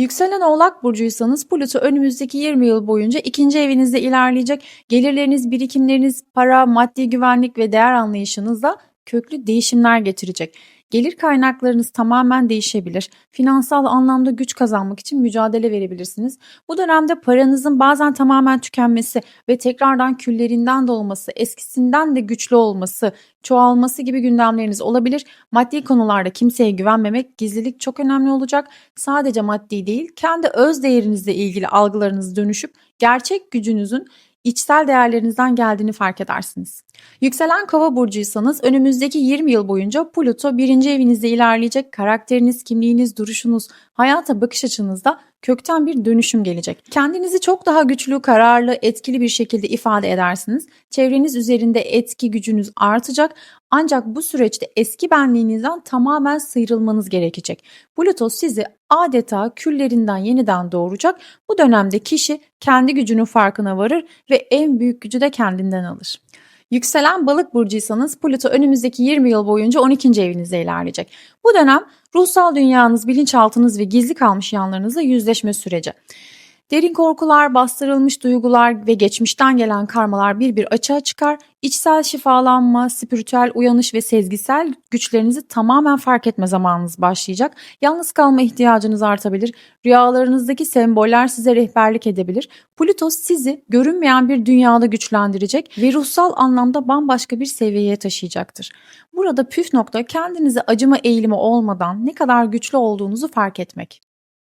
Yükselen Oğlak burcuysanız Plüto önümüzdeki 20 yıl boyunca ikinci evinizde ilerleyecek. Gelirleriniz, birikimleriniz, para, maddi güvenlik ve değer anlayışınızda köklü değişimler getirecek. Gelir kaynaklarınız tamamen değişebilir. Finansal anlamda güç kazanmak için mücadele verebilirsiniz. Bu dönemde paranızın bazen tamamen tükenmesi ve tekrardan küllerinden dolması, eskisinden de güçlü olması, çoğalması gibi gündemleriniz olabilir. Maddi konularda kimseye güvenmemek, gizlilik çok önemli olacak. Sadece maddi değil, kendi öz değerinizle ilgili algılarınız dönüşüp gerçek gücünüzün içsel değerlerinizden geldiğini fark edersiniz. Yükselen kova burcuysanız önümüzdeki 20 yıl boyunca Plüto birinci evinizde ilerleyecek. Karakteriniz, kimliğiniz, duruşunuz, hayata bakış açınızda kökten bir dönüşüm gelecek. Kendinizi çok daha güçlü, kararlı, etkili bir şekilde ifade edersiniz. Çevreniz üzerinde etki gücünüz artacak. Ancak bu süreçte eski benliğinizden tamamen sıyrılmanız gerekecek. Plüto sizi adeta küllerinden yeniden doğuracak. Bu dönemde kişi kendi gücünün farkına varır ve en büyük gücü de kendinden alır. Yükselen balık burcuysanız Plüto önümüzdeki 20 yıl boyunca 12. evinizde ilerleyecek. Bu dönem ruhsal dünyanız, bilinçaltınız ve gizli kalmış yanlarınızla yüzleşme süreci. Derin korkular, bastırılmış duygular ve geçmişten gelen karmalar bir bir açığa çıkar. İçsel şifalanma, spiritüel uyanış ve sezgisel güçlerinizi tamamen fark etme zamanınız başlayacak. Yalnız kalma ihtiyacınız artabilir. Rüyalarınızdaki semboller size rehberlik edebilir. Plüto sizi görünmeyen bir dünyada güçlendirecek ve ruhsal anlamda bambaşka bir seviyeye taşıyacaktır. Burada püf nokta kendinize acıma eğilimi olmadan ne kadar güçlü olduğunuzu fark etmek.